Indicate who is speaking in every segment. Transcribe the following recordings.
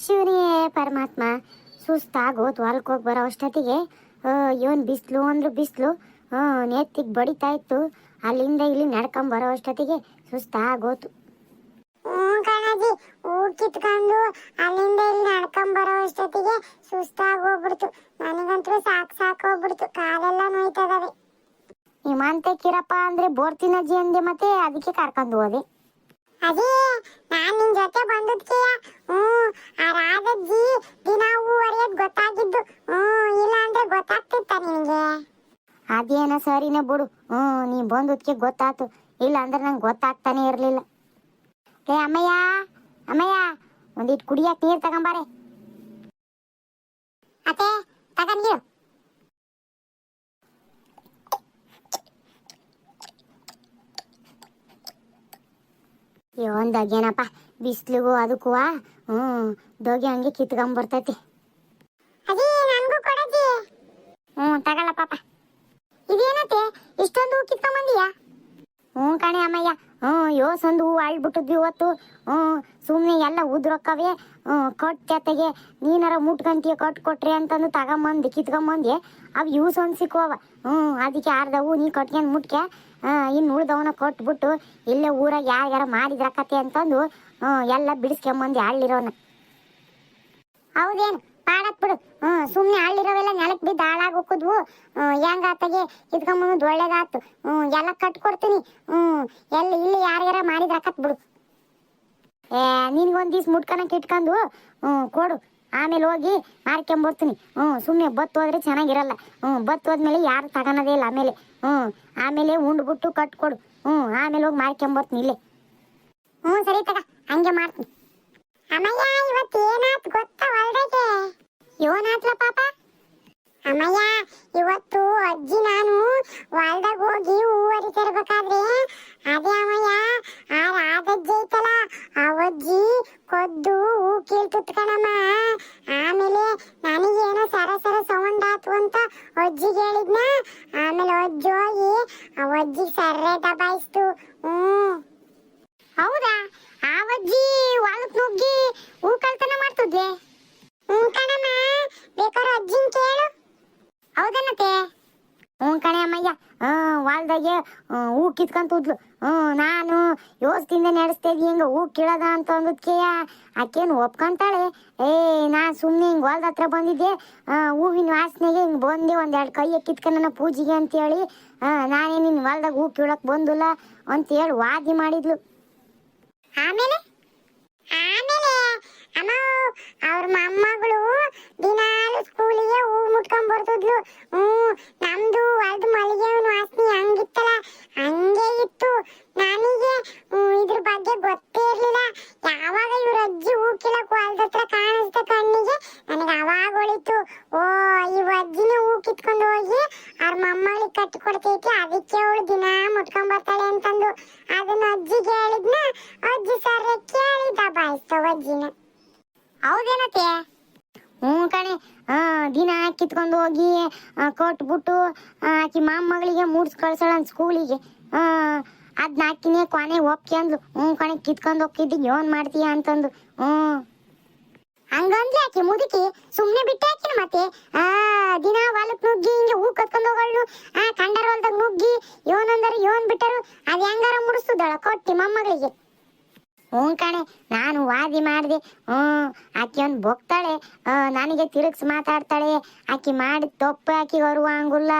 Speaker 1: ಶಿವನೇ ಪರಮಾತ್ಮ ಸುಸ್ತಾಗೋತು ಹೋಗಿ ಬರೋ ಅಷ್ಟೊತ್ತಿಗೆ ಇವನ್ ಬಿಸಿಲು ಅಂದ್ರು ಬಿಸಿಲು ನೆತ್ತಿಗೆ ಬಡಿತಾ ಇತ್ತು. ಅಲ್ಲಿಂದ ಇಲ್ಲಿ ನಡ್ಕೊಂಡ್ ಬರೋ ಅಷ್ಟೊತ್ತಿಗೆ ಸುಸ್ತಾಗೋತು
Speaker 2: ಹ್ಞೂ ಕಣಜ್ಜಿ ಹೂ ಕಿತ್ಕೊಂಡು ಅಲ್ಲಿಂದ ಇಲ್ಲಿ ನಡ್ಕೊಂಡ್ ಬರೋ ಅಷ್ಟೊತ್ತಿಗೆ ಸುಸ್ತಾಗಿ ಹೋಗ್ಬಿಡ್ತು. ನನಗಂತೂ ಸಾಕ್ ಸಾಕ್ ಹೋಗ್ಬಿಡ್ತು. ಕಾಲೆಲ್ಲ ನೋಯ್ತದವೆ
Speaker 1: ನಿಮ್ಮಂತೆ ಕಿರಪ್ಪ ಅಂದ್ರೆ ಬೋರ್ತಿನಜ್ಜಿ ಅಂದೆ ಮತ್ತೆ ಅದಕ್ಕೆ ಕರ್ಕೊಂಡು ಹೋದೆ.
Speaker 2: ಅದೇ ನಾನ್ ನಿನ್ ಜೊತೆ ಬಂದದ್ಕೆ ಹ್ಮ್ ಆ ರಾಧಜ್ಜಿ ದಿನ ಹೂ ಗೊತ್ತಾಗಿದ್ದು. ಹ್ಮ್ ಇಲ್ಲ ಅಂದ್ರೆ ಗೊತ್ತಾಗ್ತಿತ್ತ ನಿನಗೆ?
Speaker 1: ಅದೇನ ಸರಿನೇ ಬಿಡು. ಹ್ಮ್ ನೀ ಬಂದದ್ಕೆ ಗೊತ್ತಾತು. ಇಲ್ಲ ಅಂದ್ರೆ ನಂಗೆ ಗೊತ್ತಾಗ್ತಾನೆ ಇರಲಿಲ್ಲ. ಏ ಅಮ್ಮಯ್ಯ ಅಮ್ಮಯ್ಯ ಒಂದಿಟ್ಟು ಕುಡಿಯಕ್ಕೆ ನೀರು ತಗೊಂಬಾರೆ.
Speaker 2: ಅತ್ತೆ ತಗೊಂಡಿರು
Speaker 1: ಒಂದಾಗೇನಪ್ಪ ಬಿಸ್ಲಿಗೂ ಅದಕ್ಕೂ ಹ್ಞೂ ದೋಗಿ ಹಂಗೆ ಕಿತ್ಕೊಂಬರ್ತೈತಿ. ಹ್ಞೂ ತಗೊಳ್ಳ ಪಾಪ.
Speaker 2: ಇದೇನತ್ತೆ? ಇಷ್ಟೊಂದು ಹೂ ಕಿತ್ಕೊಂಬಂದಿಯಾ?
Speaker 1: ಹ್ಞೂ ಕಣೆ ಅಮ್ಮಯ್ಯ. ಹ್ಞೂ ಯೋಸೊಂದು ಹೂ ಅಳ್ಬಿಟ್ಟಿದ್ವಿ ಇವತ್ತು. ಹ್ಞೂ ಸುಮ್ಮನೆ ಎಲ್ಲ ಉದ್ರೊಕ್ಕವೆ ಹ್ಞೂ ಕೊಟ್ಟೆತೆಗೆ ನೀನಾರ ಮುಟ್ಕಂತೀಯ ಕೊಟ್ಟು ಕೊಟ್ರಿ ಅಂತಂದು ತಗೊಂಬಂದು ಕಿತ್ಕೊಂಬಂದೆ ಅವು ಯೂಸ್ ಒಂದು ಸಿಕ್ಕುವ ಹ್ಞೂ ಅದಕ್ಕೆ ಅರ್ಧ ಹೂ ನೀ ಕೊಟ್ಕೊಂಡು ಮುಟ್ಕೆ. ಇನ್ನು ಉಳ್ದವನ ಕೊಟ್ಬಿಟ್ಟು ಇಲ್ಲೇ ಊರಾಗ ಯಾರ್ಯಾರ ಮಾಡಿದ್ರಕತೆ ಅಂತಂದು, ಹ್ಞೂ, ಎಲ್ಲ ಬಿಡಿಸ್ಕೊಂಬಂದು ಹಳ್ಳಿರೋನ.
Speaker 2: ಹೌದೇನು? ಪಾಡತ್ ಬಿಡು. ಹ್ಞೂ ಸುಮ್ಮನೆ ಹಳ್ಳಿರೋವೆಲ್ಲ ನೆಲಕ್ಕೆ ಬಿದ್ದು ಹಾಳಾಗಿ ಹೋಗುದ್ವು ಹೆಂಗ ಆತಗೆ ಇದ್ಕೊಂಬಂದ್ ಒಳ್ಳೇದಾತು. ಹ್ಮ್ ಎಲ್ಲ ಕಟ್ಕೊಡ್ತೀನಿ. ಹ್ಞೂ, ಎಲ್ಲ ಇಲ್ಲಿ ಯಾರ್ಯಾರ ಮಾಡಿದ್ರ ಕತ್ ಬಿಡು.
Speaker 1: ಏ, ನಿನ್ಗೊಂದು ದಿವ್ಸ ಮುಟ್ಕನಕ್ಕೆ ಇಟ್ಕೊಂಡು ಹ್ಞೂ, ಕೊಡು. ಆಮೇಲೆ ಹೋಗಿ ಮಾರ್ಕೊಂಬರ್ತೀನಿ. ಹ್ಞೂ ಸುಮ್ಮನೆ ಬತ್ತು ಹೋದ್ರೆ ಚೆನ್ನಾಗಿರಲ್ಲ. ಹ್ಞೂ, ಬತ್ತು ಹೋದ್ಮೇಲೆ ಯಾರು ತಗೊಳೋದೇ ಇಲ್ಲ ಆಮೇಲೆ. ಹ್ಞೂ, ಆಮೇಲೆ ಉಂಡ್ಬಿಟ್ಟು ಕಟ್ಕೊಡು. ಹ್ಞೂ, ಆಮೇಲೆ ಹೋಗಿ ಮಾರ್ಕೊಂಬರ್ತೀನಿ ಇಲ್ಲೇ.
Speaker 2: ಹ್ಞೂ, ಸರಿ ತಗ, ಹಂಗೆ ಮಾಡ್ತೀನಿ. ಅಮ್ಮಯ್ಯ, ಇವತ್ತು ಏನಾಯ್ತು ಗೊತ್ತಾ ಹೊಲ್ದಾಗೆ? ಏನಾತ್ಲ ಪಾಪ. ಅಮ್ಮಯ್ಯ, ಇವತ್ತು ಅಜ್ಜಿ ನಾನು ಹೊಲ್ದಾಗ ಹೋಗಿ ಹೂವರಿ ಹರಿತಿರ್ಬೇಕಾದ್ರೆ ಅದೇ ಅಮ್ಮಯ್ಯ ಆ ರಾಧಜ್ಜಿ ಐತಲ್ಲ ಅವಜ್ಜಿ ಕೊದ್ದು ಹೂ ಕೀಳ್ತುತ್ಕಣಮ್ಮ ಆಮೇಲೆ ನನಗೇನೋ ಸರ ಸರ ಸೌಂಡ್ ಆತು ಅಂತ ಅಜ್ಜಿಗೆ ಹೇಳಿದ್ನ ಆಮೇಲೆ ಅಜ್ಜಿ ಹೋಗಿ ಆ ಅಜ್ಜಿ ಸರ್ರೆ ದಬಾಯಿಸ್ತು ಹ್ಮ್
Speaker 1: ಹೌದಾ ಆವಜ್ಜಿ ಹೊಲಕ್ ನುಗ್ಗಿ ಹೂ ಕಳ್ತನ ಮಾಡ್ತಿದ್ದೆ
Speaker 2: ಹ್ಞೂ ಕಣಮ್ಮ ಬೇಕಾದ್ರೆ ಅಜ್ಜಿನ್ ಕೇಳು
Speaker 1: ಹೌದನತೆ ಹ್ಞೂ ಕಣೆ ಹೊಲ್ದಾಗೆ ಹೂ ಕಿತ್ಕೊಂತಿದ್ಲು ಹ್ಞೂ ನಾನು ಯೋಸ್ತಿಂದ ಇದ್ವಿ ಹಿಂಗೆ ಹೂ ಕೀಳದ ಅಂತ ಅಂದದ್ಕೆ ಆಕೇನು ಒಪ್ಕೊಂತಾಳೆ? ಏ, ನಾ ಸುಮ್ಮನೆ ಹಿಂಗೆ ಹೊಲ್ದ ಹತ್ರ ಬಂದಿದ್ದೆ. ಹೂವಿನ ವಾಸನೆಗೆ ಹಿಂಗೆ ಬಂದೆ, ಒಂದೆರಡು ಕೈಯ ಕಿತ್ಕೊಂಡ ಪೂಜೆಗೆ ಅಂತೇಳಿ. ನಾನೇ ನಿನ್ನ ಹೊಲ್ದಾಗ ಹೂ ಕೀಳಕ್ ಬಂದಿಲ್ಲ ಅಂತೇಳಿ ವಾದಿ ಮಾಡಿದ್ಲು.
Speaker 2: ಆಮೇಲೆ? ಆಮೇಲೆ? ಅದಕ್ಕೆ ಅವಳು ದಿನ ಮುಟ್ಕೊಂಡ್ ಬರ್ತಾಳೆ ಅಂತಂದು. ಅದನ್ನ ಅಜ್ಜಿಗೆ ಹೇಳಿದ್ನ ಅಜ್ಜಿ ಸರ್ ಕೇಳಿ ದಬಾಯಿಸ್ತವ ಅಜ್ಜಿನ.
Speaker 1: ಹೌದೇನತ್ತೆ ಹ್ಞೂ ಕಣೆ ದಿನ ಕಿತ್ಕೊಂಡು ಹೋಗಿ ಕೊಟ್ಬಿಟ್ಟು ಆಕಿ ಮೊಮ್ಮಗಳಿಗೆ ಮೂಡ್ಸ್ ಕಳ್ಸೋಳ ಸ್ಕೂಲಿಗೆ ಅದನ್ನ ಹಾಕಿನೇ ಕೊನೆ ಒಪ್ಕೊಂಡ್ಲು ಹ್ಞೂ ಕಣೆ, ಕಿತ್ಕೊಂಡು ಹೋಗಿದ್ದು ಯೋನ್ ಮಾಡ್ತೀಯ ಅಂತಂದು. ಹ್ಞೂ.
Speaker 2: ಹಂಗಂದ್ಲಿ ಆಕಿ ಮುದುಕಿ. ಸುಮ್ಮನೆ ಬಿಟ್ಟೆ ಹಾಕಿನ ಮತ್ತೆ? ಆ ದಿನ ಹೊಲಕ್ ನುಗ್ಗಿ ಹಿಂಗೆ ಹೂ ಕತ್ಕೊಂಡು ಹೋಗಳು ಆ ಕಂಡರ ಹೊಲ್ದಾಗ ನುಗ್ಗಿ ಯೋನಂದರ ಯೋನ್ ಬಿಟ್ಟರು. ಅದ್ ಹೆಂಗಾರ ಮುಡಿಸ್ತದಳ ಕೊಟ್ಟಿ ಮೊಮ್ಮಗಳಿಗೆ.
Speaker 1: ಹ್ಞೂ ಕಣೆ ನಾನು ವಾದಿ ಮಾಡಿದೆ. ಹ್ಞೂ ಆಕಿ ಒಂದು ಬೊಕ್ತಾಳೆ. ಆ, ನನಗೆ ತಿರುಗ್ಸಿ ಮಾತಾಡ್ತಾಳೆ. ಆಕಿ ಮಾಡಿ ತಪ್ಪು ಆಕಿ ಹೊರುವ ಹಂಗುಲ್ಲ.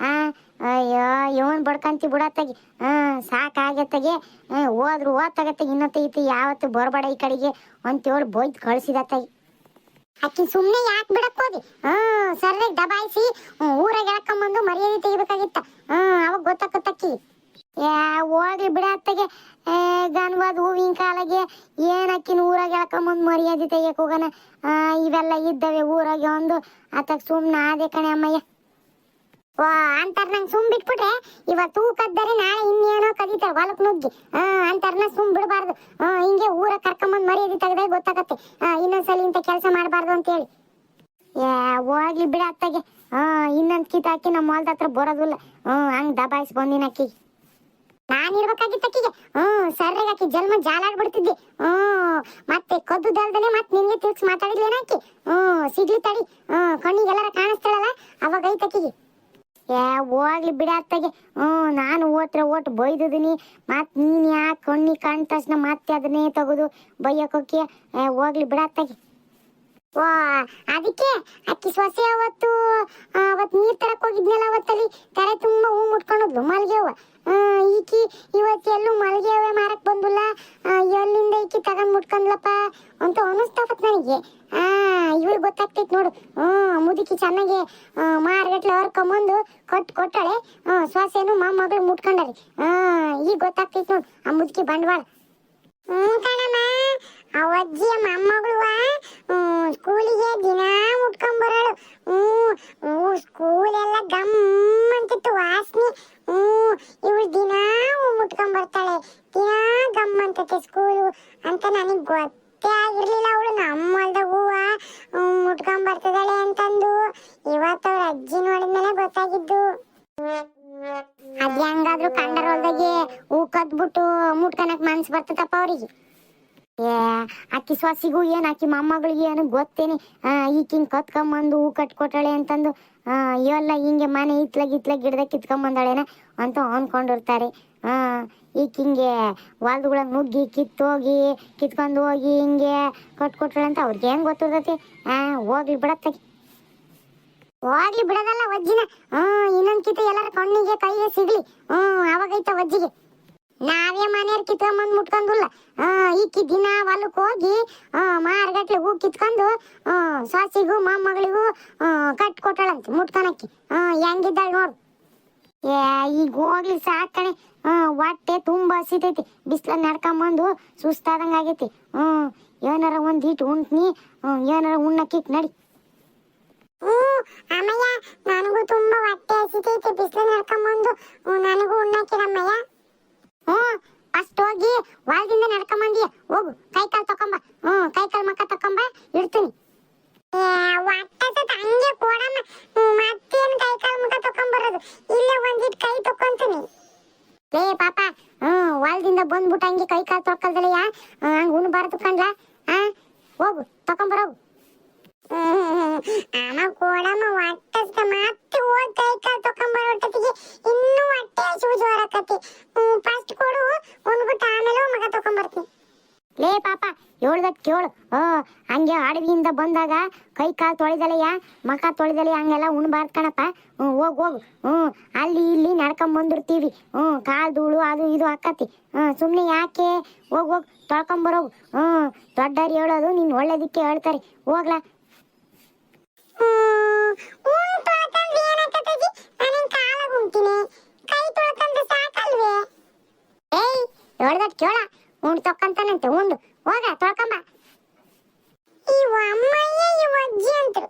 Speaker 1: ಅಯ್ಯೋ ಇವನ್ ಬಡ್ಕಂತಿ ಬಿಡತ್ತಾಗಿ ಹಾಂ ಸಾಕಾಗತ್ತಾಗೆ. ಹೋದ್ರು ಓದ್ತಾಗತ್ತಾಗ ಇನ್ನೊತ್ತ ಇತ್ತು ಯಾವತ್ತು ಬರಬೇಡ ಈ ಕಡೆಗೆ. ಅಂತೇಳಿ ಬೊಯ್ದು ಕಳ್ಸಿದತ್ತಾಗಿ.
Speaker 2: ಆಕಿ ಸುಮ್ಮನೆ ಯಾಕೆ ಬಿಡಕ್ ಹೋದಿ ಹ್ಮ್ ಸರ್ರೆ ದಬಾಯಿಸಿ ಊರಾಗ ಎಳ್ಕೊಂಬಂದು ಮರ್ಯಾದೆ ತೆಗಿಬೇಕಾಗಿತ್ತ. ಹ್ಮ್ ಅವಾಗ ಗೊತ್ತಾಕತ್ತಕ್ಕಿ.
Speaker 1: ಅಕ್ಕಿ ಹೋಗ್ಲಿ ಬಿಡತ್ತಗೆ ಗನ್ವಾದ ಹೂವಿನ ಕಾಲಗೆ ಏನ್ ಅಕ್ಕಿನ ಊರಾಗ ಎಳ್ಕೊಂಬಂದು ಮರ್ಯಾದೆ ತೆಗಿಯಕ್ ಹೋಗನ? ಇವೆಲ್ಲ ಇದ್ದಾವೆ ಊರಾಗೆ ಒಂದು. ಆತಕ್ ಸುಮ್ಮನೆ ಆದೆ ಕಣೆ ಅಮ್ಮಯ್ಯ.
Speaker 2: ವಾ, ಅಂತಾರ ನಂಗೆ ಸುಮ್ ಬಿಟ್ಬಿಟ್ರೆ ಇವತ್ತು ತೂಕದ್ದರೆ ನಾಳೆ ಇನ್ನೇನೋ ಕದೀತಾರ ಹೊಲಕ್ ನುಗ್ಗಿ. ಆ ಅಂತಾರನ ಸುಮ್ ಬಿಡಬಾರ್ದು. ಹಿಂಗೆ ಊರ ಕರ್ಕೊಂಬಂದ್ ಮರ್ಯಾದೆ ತೆಗ್ದಾಗ ಗೊತ್ತಾಗತ್ತೆ. ಇನ್ನೊಂದ್ಸಲಿ ಇಂಥ ಕೆಲಸ ಮಾಡಬಾರ್ದು ಅಂತೇಳಿ.
Speaker 1: ಯಾ, ಹೋಗ್ಲಿ ಬಿಡ ಅತ್ತಾಗೆ. ಇನ್ನೊಂದ್ ಕಿತ್ ಹಾಕಿ ನಮ್ಮ ಹೊಲ್ದ ಹತ್ರ ಬರೋದಿಲ್ಲ. ಹ್ಮ್ ಹಂಗ್ ದಬಾಯಿಸ್ ಬಂದಿನ ಅಕ್ಕಿ ನಾನ್ ಇರ್ಬೇಕಾಗಿತ್ತು ಅಕ್ಕಿಗೆ. ಹ್ಮ್ ಸರ್ರಿಗೆ ಆಕಿ ಜನ್ಮ ಜಾಲಾಡ್ಬಿಡ್ತಿದ್ದೆ ಹ್ಮ್ ಮತ್ತೆ ಕದ್ದು ದಲ್ದನೆ ಮತ್ತೆ ನಿನ್ಗೆ ತಿರ್ಗ್ಸ್ ಮಾತಾಡಿದ್ಲೇನ ಹ್ಮ್ ಸಿಗ್ಲಿ ತಡಿ. ಹ್ಮ್ ಕಣ್ಣಿಗೆಲ್ಲರ ಕಾಣಿಸ್ತಾಳಲ್ಲ? ಅವಾಗ ಐತಕ್ಕಿಗೆ ಹೋಗ್ಲಿ ಬಿಡತ್ತಾಗೆ ಹ್ಮ್ ನಾನು ಓತ್ರ ಓಟ್ ಬೈದಿದ್ದೀನಿ. ಮತ್ ನೀನ್ ಯಾಕೆ ಕಣ್ಣಿ ಕಾಣ್ ತಕ್ಷಣ ಮತ್ತೆ ಅದನ್ನೇ ತಗೋದು ಬೈಯಕೋಕೆ ಹೋಗ್ಲಿ ಬಿಡತ್ತಾಗೆ ವಾ ಅದಕ್ಕೆ ಅಕ್ಕಿ ಸೊಸೆ ಅವತ್ತು ಅವತ್ತು ಅವತ್ ನೀರ್ ತರಕ್ ಹೋಗಿದ್ನಲ್ಲ ಅವತ್ತಲ್ಲಿ? ತಲೆ ತುಂಬಾ ಹೂ ಮುಟ್ಕೊಂಡೋದ್ಲು ಮಲ್ಗೆ ಹ್ಞೂ ಈಕಿ ಇವತ್ತು ಎಲ್ಲೂ ಮಾರಕ್ಕೆ ಮಾರಕ್ ಬಂದಿಲ್ಲ. ಎಲ್ಲಿಂದ ಈಕಿ ತಗೊಂಡ್ ಮುಟ್ಕೊಂಡ್ಲಪ್ಪ ಅಂತ ಅನಿಸ್ತಾವತ್ ನನಗೆ. ಆ ಇವಳು ಗೊತ್ತಾಗ್ತೈತ್ ನೋಡು. ಹ್ಮ್ ಮುದುಕಿ ಚೆನ್ನಾಗಿ ಮಾರ್ಗಟ್ಲೆ ಹೊರ್ಕೊಂಬಂದು ಕೊಟ್ಟು ಕೊಟ್ಟಾಳೆ. ಹ್ಮ್ ಸೊಸೆನು ಮೊಮ್ಮಗಳು ಮುಟ್ಕೊಂಡಾರೆ. ಆ ಈಗ ಗೊತ್ತಾಗ್ತೈತ್ ನೋಡು ಆ ಮುದುಕಿ ಬಂಡವಾಳ.
Speaker 2: ಹ್ಮ್ ಕಣಮ್ಮ ಆ ಅಜ್ಜಿಯ ಮೊಮ್ಮಗಳು ಸ್ಕೂಲಿಗೆ ದಿನ ಮುಟ್ಕೊಂಡ್ ಬರೋಳು. ಹ್ಞೂ ಸ್ಕೂಲ್ ಎಲ್ಲ ಗಮ್ ಅಂತಿತ್ತು ವಾಸನೆ. ಇವಳು ದಿನ ಮುಟ್ಕೊಂಡ್ ಬರ್ತಾಳೆ. ದಿನ ಗಮ್ ಅಂತತೆ ಸ್ಕೂಲು ಅಂತ ನನಗೆ ಗೊತ್ತೇ ಆಗಿರ್ಲಿಲ್ಲ ಅವಳು. ನಮ್ಮ ಹೊಲ್ದಾಗ ಹೂವ ಮುಟ್ಕೊಂಡ್ ಬರ್ತದಾಳೆ ಅಂತಂದು. ಇವತ್ತು ಅವ್ರ ಅಜ್ಜಿ ನೋಡಿದ್ಮೇಲೆ ಗೊತ್ತಾಗಿದ್ದು.
Speaker 1: ಅದ್ ಹೆಂಗಾದ್ರೂ ಕಂಡರ ಹೊಲ್ದಾಗೆ ಹೂ ಕದ್ಬಿಟ್ಟು ಮುಟ್ಕನಕ್ ಮನ್ಸ್ ಬರ್ತದಪ್ಪ ಅವ್ರಿಗೆ. ಅಕ್ಕಿ ಸೊಸಿಗೂ ಏನ್, ಆಕಿ ಮೊಮ್ಮಗಳಿಗೆ ಏನು ಗೊತ್ತೇನೆ? ಈಕಿಂಗ್ ಕತ್ಕೊಂಬಂದು ಹೂ ಕಟ್ಕೊಟ್ಟಾಳೆ ಅಂತಂದು ಇವೆಲ್ಲ ಹಿಂಗೆ ಮನೆ ಇತ್ಲಾಗ ಇತ್ಲಾಗ ಗಿಡದಾಗ ಕಿತ್ಕೊಂಬಂದಾಳೇನ ಅಂತ ಅನ್ಕೊಂಡಿರ್ತಾರೆ. ಆ, ಈಕಿಂಗೆ ಹೊಲ್ದುಗಳನ್ನ ನುಗ್ಗಿ ಕಿತ್ತೋಗಿ, ಕಿತ್ಕೊಂಡು ಹೋಗಿ ಹಿಂಗೆ ಕಟ್ಕೊಟ್ಟಾಳೆ ಅಂತ ಅವ್ರಿಗೆ ಹೆಂಗ್ ಗೊತ್ತಿರ್ತೈತಿ? ಹೋಗ್ಲಿ ಬಿಡತ್ತಾಗಿ ಹೋಗ್ಲಿ ಬಿಡದಲ್ಲ ವಜ್ಜಿನ. ಹ್ಮ್ ಇನ್ನೊಂದ್ ಕಿತ್ತು ಎಲ್ಲರ ಕಣ್ಣಿಗೆ ಕೈಗೆ ಸಿಗ್ಲಿ. ಹ್ಮ್ ಅವಾಗೈತ ವಜ್ಜಿಗೆ. ನಾವೇ ಮನೆಯವ್ರ ಕಿತ್ಕೊಂಬಂದ್ ಮುಟ್ಕೊಂದಿಲ್ಲ. ಈಕಿ ದಿನ ಹೊಲಕ್ಕೆ ಹೋಗಿ ಮಾರ್ಗಟ್ಲೆ ಹೂ ಕಿತ್ಕೊಂಡು ಸಾಸಿಗೂ, ಮೊಮ್ಮಗಳಿಗೂ ಕಟ್ ಕೊಟ್ಟಳಂತೆ ಮುಟ್ಕೊಳಕ್ಕೆ ಹೆಂಗಿದ್ದಾಳ ನೋಡು. ಏ, ಈಗ ಹೋಗ್ಲಿ ಸಾಕಣೆ ಹೊಟ್ಟೆ ತುಂಬಾ ಹಸಿತೈತಿ. ಬಿಸ್ಲಾಗ ನಡ್ಕೊಂಬಂದು ಸುಸ್ತಾದಂಗ ಆಗೈತಿ. ಹ್ಮ್, ಏನಾರ ಒಂದ್ ಹಿಟ್ಟು ಉಂಟ್ನಿ ಏನಾರ ಉಣ್ಣಕ್ಕಿಕ್ ನಡಿ.
Speaker 2: ಹ್ಞೂ ಅಮ್ಮಯ್ಯ, ನನಗೂ ತುಂಬಾ ಹೊಟ್ಟೆ ಹಸಿತೈತಿ. ಬಿಸಿಲು ನಡ್ಕೊಂಬಂದು ಹ್ಞೂ ನನಗೂ
Speaker 1: ಉಣ್ಣಕ್ಕಿರಮ್ಮಯ್ಯ ಫಸ್ಟ್ ನಡ್ಕೊಂಬಂದಿಯ? ಹೋಗು. ಬಂದಾಗ ಕೈ ಕಾಲು ತೊಳೆದಲೆಯ ಮಖ ತೊಳೆದಲೆಯ, ಹಂಗೆಲ್ಲ ಉಣ್ಬಾರ್ದು ಕಣಪ್ಪ. ಹ್ಞೂ ಹೋಗು ಹೋಗು. ಹ್ಞೂ ಅಲ್ಲಿ ಇಲ್ಲಿ ನಡ್ಕೊಂಬಂದಿರ್ತೀವಿ ಹ್ಞೂ ಕಾಲು ಧೂಳು ಅದು ಇದು ಹಾಕತಿ ಹ್ಞೂ ಸುಮ್ಮನೆ ಯಾಕೆ? ಹೋಗಿ ಹೋಗಿ ತೊಳ್ಕೊಂಬರೋಗು ಹ್ಞೂ ದೊಡ್ಡವ್ರು ಹೇಳೋದು ನೀನು ಒಳ್ಳೇದಕ್ಕೆ ಹೇಳ್ತಾರೆ. ಹೋಗ್ಲಾ.
Speaker 2: ನಾನೇನ್
Speaker 1: ಕೇಳ ಉಂಡ್ ತೊಕ್ಕಂತಾನಂತೆ ಉಂಡು ಹೋಗ ತೊಳ್ಕೊಂಬ
Speaker 2: ಇವ ಅಮ್ಮಯ್ಯ, ಇವ ಅಜ್ಜಿ ಅಂತರು.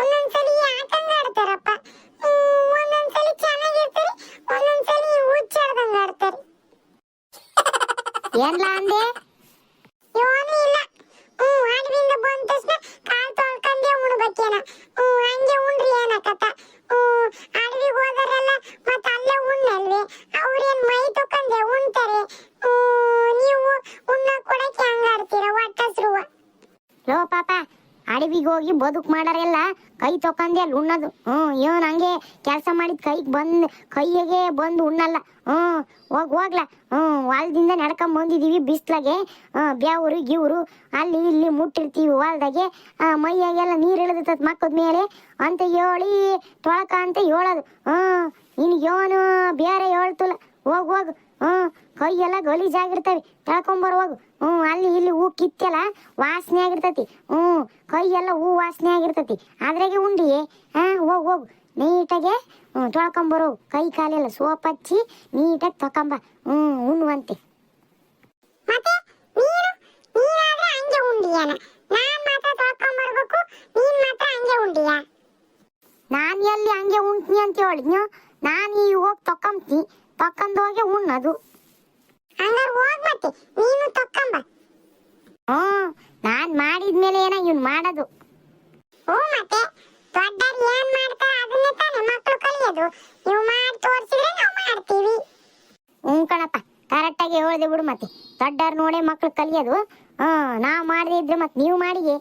Speaker 2: ಒಂದೊಂದ್ಸಲಿ ಆಟಂಗ ಆಡ್ತಾರಪ್ಪ? ಒಂದೊಂದ್ಸಲಿ ಚೆನ್ನಾಗಿರ್ತಾರೆ, ಒಂದೊಂದ್ಸಲಿ ಹುಚ್ಚಾಡ್ದಂಗ ಆಡ್ತಾರೆ.
Speaker 1: ಏನ್ಲಾ ಅಂದೆ?
Speaker 2: ಅಡವಿಗೆ ಹೋಗಿ
Speaker 1: ಬದುಕು ಮಾಡಾರೆಲ್ಲ, ಕೈ ತೊಕೊಂಡೆ ಅಲ್ಲಿ ಉಣ್ಣೋದು. ಹ್ಞೂ ಇವನ್ ಹಂಗೆ ಕೆಲಸ ಮಾಡಿದ ಕೈಗೆ ಬಂದು ಕೈಗೆ ಬಂದು ಉಣ್ಣಲ್ಲ. ಹ್ಞೂ ಹೋಗ್, ಹೋಗ್ಲ. ಹ್ಞೂ ಹೊಲದಿಂದ ನಡ್ಕೊಂಡ್ ಬಂದಿದೀವಿ ಬಿಸ್ಲಾಗೆ. ಬ್ಯಾವ್ರು ಗಿವ್ರು ಅಲ್ಲಿ ಇಲ್ಲಿ ಮುಟ್ಟಿರ್ತೀವಿ ಹೊಲ್ದಾಗೆ ಮೈಯಾಗೆಲ್ಲ ನೀರು ಇಳಿದಿರ್ತದೆ ಮಕ್ಕದ ಮೇಲೆ. ಅಂತ ಹೇಳಿ ತೊಳಕ ಅಂತ ಹೇಳೋದು. ಹ್ಞೂ ನಿನಗೆ ಯೋನು ಬೇರೆ ಹೇಳ್ತಿಲ್ಲ. ಹೋಗ್ ಹೋಗು. ಹ್ಞೂ ಕೈಯೆಲ್ಲ ಗಲೀಜಾಗಿರ್ತವೆ. ತಳ್ಕೊಂಬರ್ ಹೋಗು. ಹ್ಞೂ ಅಲ್ಲಿ ಇಲ್ಲಿ ಹೂ ಕಿತ್ತೆಲ್ಲ ವಾಸನೆ ಆಗಿರ್ತತಿ. ಹ್ಞೂ ಕೈಯೆಲ್ಲ ಹೂ ವಾಸನೆ ಆಗಿರ್ತತಿ. ಅದ್ರಾಗೆ ಉಂಡಿ ಹಾ ಹೋಗ್ ಹೋಗು. ನೀಟಾಗೆ ಹ್ಞೂ ತೊಳ್ಕೊಂಬರು ಕೈ ಕಾಲೆಲ್ಲ ಸೋಪ್ ಹಚ್ಚಿ ನೀಟಾಗಿ ತಕೊಂಬ ಹ್ಞೂ ಉಣ್ಣುವಂತೆ.
Speaker 2: ನೀನು
Speaker 1: ಎಲ್ಲಿ ಹಂಗೆ ಉಣ್ತೀನಿ ಅಂತ ಹೇಳಿದ್ನು ನಾನು ಈಗ ಹೋಗಿ ತಕೊಂಬ್ತೀನಿ ತಕೊಂಡ್ ಹೋಗಿ ಉಣ್ಣೋದು
Speaker 2: ಹಂಗಾರ್ ಹೋಗ್ ಮತ್ತೆ ನೀನು ತಕೊಂಬ
Speaker 1: ಹ್ಞೂ ನಾನು ಮಾಡಿದ್ಮೇಲೆ ಏನ ಇವ್ನು ಮಾಡೋದು
Speaker 2: ಹ್ಞೂ ಮತ್ತೆ ದೊಡ್ಡವ್ರು ಏನ್ ಮಾಡ್ತಾರೆ ಅದನ್ನೇ ತಾನೇ ಮಕ್ಕಳು ಕಲಿಯೋದು ನೀವು ಮಾಡಿ ತೋರಿಸಿದ್ರೆ ನಾವು ಮಾಡ್ತೀವಿ
Speaker 1: ಹ್ಞೂ ಕಣಪ್ಪ ಹೇಳ್ದೆ ಬಿಡು ಮತ್ತೆ. ದೊಡ್ಡವ್ರು ನೋಡೇ ಮಕ್ಳು ಕಲಿಯೋದು. ಹಾ ನಾವು ಮಾಡದೇ ಇದ್ರೆ ಮತ್ತೆ ನೀವು ಮಾಡಿಗೆ.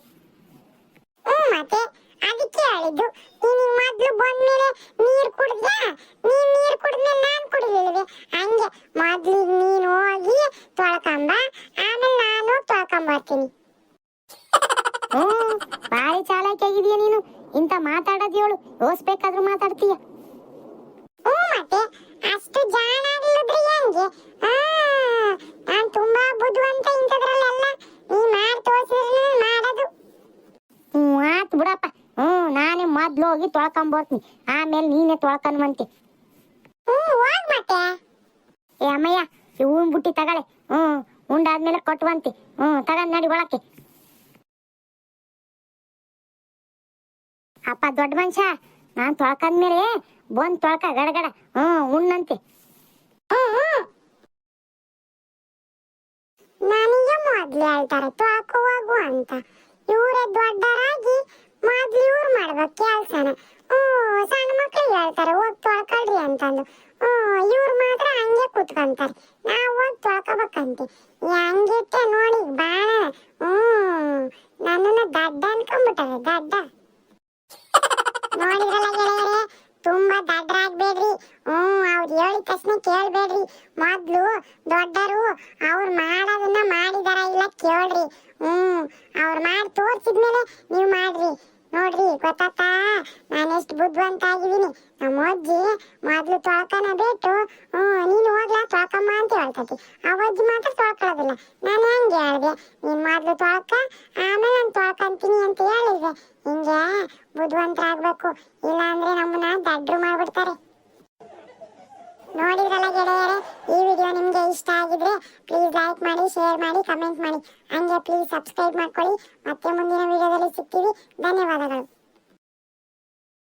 Speaker 2: ಹ್ಮ್ ಮತ್ತೆ ಅದಕ್ಕೆ ಹೇಳಿದ್ದು. ನೀನು ಮೊದ್ಲು ಬಂದ್ಮೇಲೆ ನೀರ್ ಕುಡಿದ್ಯಾ? ನೀನ್ ನೀರ್ ಕುಡಿದ್ಮೇಲೆ ನಾನು ಕುಡಿಲಿಲ್ವೇ? ಹಂಗೆ ಮೊದ್ಲು ನೀನು ಹೋಗಿ ತೊಳ್ಕೊಂಬ. ಆಮೇಲೆ ನಾನು ತೊಳ್ಕೊಂಬರ್ತೀನಿ
Speaker 1: ಹ್ಞೂ ಭಾರಿ ಚಾಲಾಕಿಯಾಗಿದೀಯ ನೀನು. ಇಂತ ಮಾತಾಡೋದು ಹೇಳು ಯೋಸ್ಬೇಕಾದ್ರೂ ಮಾತಾಡ್ತೀಯ.
Speaker 2: ಹ್ಮ್ ಮತ್ತೆ ಅಷ್ಟು ಜಾಣ ಆಗಿಲ್ಲದ್ರೆ ಹೆಂಗೆ ಆ ನಾನ್ ತುಂಬಾ ಬುದ್ಧಿವಂತ ಇಂಥದ್ರಲ್ಲೆಲ್ಲ ನೀ ಮಾಡಿ ತೋರಿಸಿದ್ರೆ ಮಾಡೋದು
Speaker 1: ಹ್ಞೂ ಆತು ಬಿಡಪ್ಪ ಹ್ಞೂ ನಾನೇ ಮೊದ್ಲು ಹೋಗಿ ತೊಳ್ಕೊಂಬರ್ತೀನಿ ಆಮೇಲೆ ನೀನೇ ತೊಳ್ಕೊಂಬಂತೆ ಏ ಅಮ್ಮಯ್ಯ ಈ ಹೂವಿನ ಬುಟ್ಟಿ ತಗಳೆ ಹ್ಞೂ ಉಂಡಾದ್ಮೇಲೆ ಕೊಟ್ಟುವಂತೆ ಹ್ಞೂ ತಗೊಂಡ್ ನಡಿ ಒಳಕ್ಕೆ. ಅಪ್ಪ ದೊಡ್ಡ ಮನುಷ್ಯ ನಾನು ತೊಳ್ಕೊಂಡ್ಮೇಲೆ ಬಂದು ತೊಳ್ಕ ಗಡಗಡ ಹ್ಞೂ ಉಣ್ಣಂತೆ.
Speaker 2: ಹ್ಮ್ ಹ್ಮ್ ನನಗೆ ಮೊದ್ಲು ಹೇಳ್ತಾರೆ ತೊಳ್ಕೋ ಹೋಗು ಅಂತ. ಇವರೇ ದೊಡ್ಡರಾಗಿ ಮೊದ್ಲು ಇವ್ರು ಮಾಡ್ಬೇಕು ಕೆಲ್ಸನ. ಓ, ಸಣ್ಣ ಮಕ್ಳಿಗೆ ಹೇಳ್ತಾರೆ, ಹೋಗಿ ತೊಳ್ಕೊಳ್ರಿ ಅಂತಂದು. ಓ, ಇವ್ರು ಮಾತ್ರ ಹಂಗೆ ಕೂತ್ಕೊಂತಾರೆ. ನಾವು ಹೋಗಿ ತೊಳ್ಕೊಬೇಕಂತೆ. ಹೆಂಗಿತ್ತೆ ನೋಡಿ ಬಾಣ ಹ್ಮ್ ನನ್ನನ್ನ ದಡ್ಡ ಅನ್ಕೊಂಡ್ಬಿಟ್ಟಾರೆ ದಡ್ಡ. ನೋಡಿದ್ರಲ್ಲ ಗೆಳೆಯರೇ, ತುಂಬಾ ದಡ್ಡರಾಗ್ಬೇಡ್ರಿ ಹ್ಮ್ ಅವ್ರು ಹೇಳಿದ ತಕ್ಷಣ ಕೇಳ್ಬೇಡ್ರಿ. ಮೊದ್ಲು ದೊಡ್ಡರು ಅವ್ರು ಮಾಡೋದನ್ನ ಮಾಡಿದಾರ ಇಲ್ಲ ಕೇಳ್ರಿ. ಹ್ಮ್ ಅವ್ರು ಮಾಡಿ ತೋರ್ಸಿದ್ಮೇಲೆ ನೀವು ಮಾಡ್ರಿ. ನೋಡ್ರಿ, ಗೊತ್ತಾತಾ? ನಾನು ಎಷ್ಟು ಬುದ್ಧಿವಂತ ಆಗಿದ್ದೀನಿ ನಮ್ಮ ಅಜ್ಜಿ ಮೊದ್ಲು ತೊಳ್ಕನ ಬಿಟ್ಟು ನೀನು ಹೋಗ್ಲಾ, ತೊಳ್ಕಮ್ಮ ಅಂತ ಹೇಳ್ತತಿ. ಆ ಅಜ್ಜಿ ಮಾತ್ರ ತೊಳ್ಕೊಳ್ಳೋದಿಲ್ಲ. ನಾನು ಹೆಂಗೆ ಹೇಳ್ದೆ? ನೀನ್ ಮೊದ್ಲು ತೊಳ್ಕ